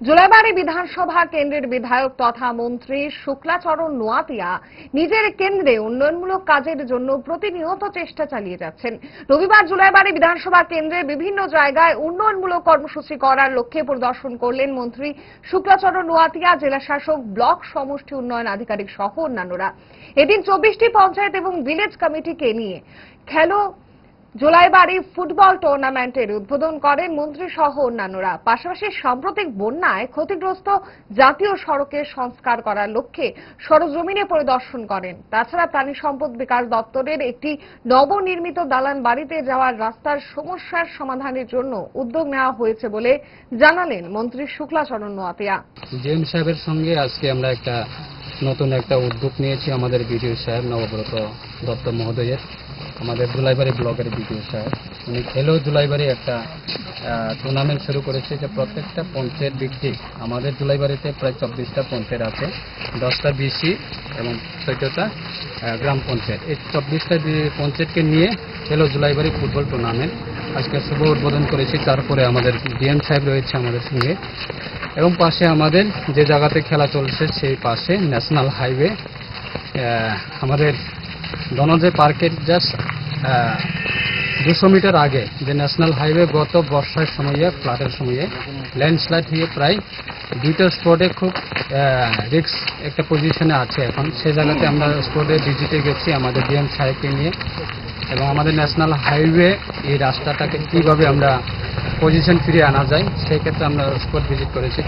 জোলাইবাড়ি বিধানসভা কেন্দ্রের বিধায়ক তথা মন্ত্রী শুক্লাচরণ নোয়াতিয়া নিজের কেন্দ্রে উন্নয়নমূলক কাজের জন্য প্রতিনিয়ত চেষ্টা চালিয়ে যাচ্ছেন। রবিবার জুলাইবাড়ি বিধানসভা কেন্দ্রে বিভিন্ন জায়গায় উন্নয়নমূলক কর্মসূচি করার লক্ষ্যে পরিদর্শন করলেন মন্ত্রী শুক্লাচরণ নোয়াতিয়া জেলা শাসক ব্লক সমষ্টি উন্নয়ন আধিকারিক সহ অন্যান্যরা। এদিন চব্বিশটি পঞ্চায়েত এবং ভিলেজ কমিটিকে নিয়ে খেলো জোলাইবাড়ি ফুটবল টুর্নামেন্টের উদ্বোধন করেন মন্ত্রী সহ অন্যান্যরা। পাশাপাশি সাম্প্রতিক বন্যায় ক্ষতিগ্রস্ত জাতীয় সড়কের সংস্কার করার লক্ষ্যে সরজমিনে পরিদর্শন করেন। তাছাড়া প্রাণী সম্পদ বিকাশ দপ্তরের একটি নবনির্মিত দালান বাড়িতে যাওয়ার রাস্তার সমস্যার সমাধানের জন্য উদ্যোগ নেওয়া হয়েছে বলে জানালেন মন্ত্রী শুক্লাচরণ নোয়াতিয়া। জেম সাহেবের সঙ্গে আজকে আমরা একটা নতুন একটা উদ্যোগ নিয়েছি আমাদের বিডিও সাহেব, নবব্রত দত্ত মহোদয়ের। আমাদের দুলাইবাড়ি ব্লকের বিডিও সাহেব উনি খেলেও দুলাইবাড়ি একটা টুর্নামেন্ট শুরু করেছে যে প্রত্যেকটা পঞ্চায়েত ভিত্তিক, আমাদের দুলাইবাড়িতে প্রায় চব্বিশটা পঞ্চায়েত আছে, দশটা বিসি এবং চোদ্দটা গ্রাম পঞ্চায়েত। এই চব্বিশটা পঞ্চায়েতকে নিয়ে খেলো জুলাইবাড়ি ফুটবল টুর্নামেন্ট আজকে শুভ উদ্বোধন করেছি, তারপরে আমাদের ডিএম সাহেব রয়েছে আমাদের সঙ্গে। এবং পাশে আমাদের যে জায়গাতে খেলা চলছে, সেই পাশে ন্যাশনাল হাইওয়ে আমাদের ধনঞ্জয় পার্কের জাস্ট দুশো মিটার আগে যে ন্যাশনাল হাইওয়ে গত বর্ষার সময়ে, ফ্লাডের সময়ে ল্যান্ডস্লাইড হয়ে প্রায় দুইটা স্পটে খুব রিক্স একটা পজিশনে আছে এখন। সে জায়গাতে আমরা স্পটে ভিজিটে গেছি আমাদের ডিএম সাহেবকে নিয়ে। এবং আমাদের ন্যাশনাল হাইওয়ে এই রাস্তাটাকে কীভাবে আমরা পজিশন ফিরিয়ে আনা যায়, সেই ক্ষেত্রে আমরা স্পট ভিজিট করেছি।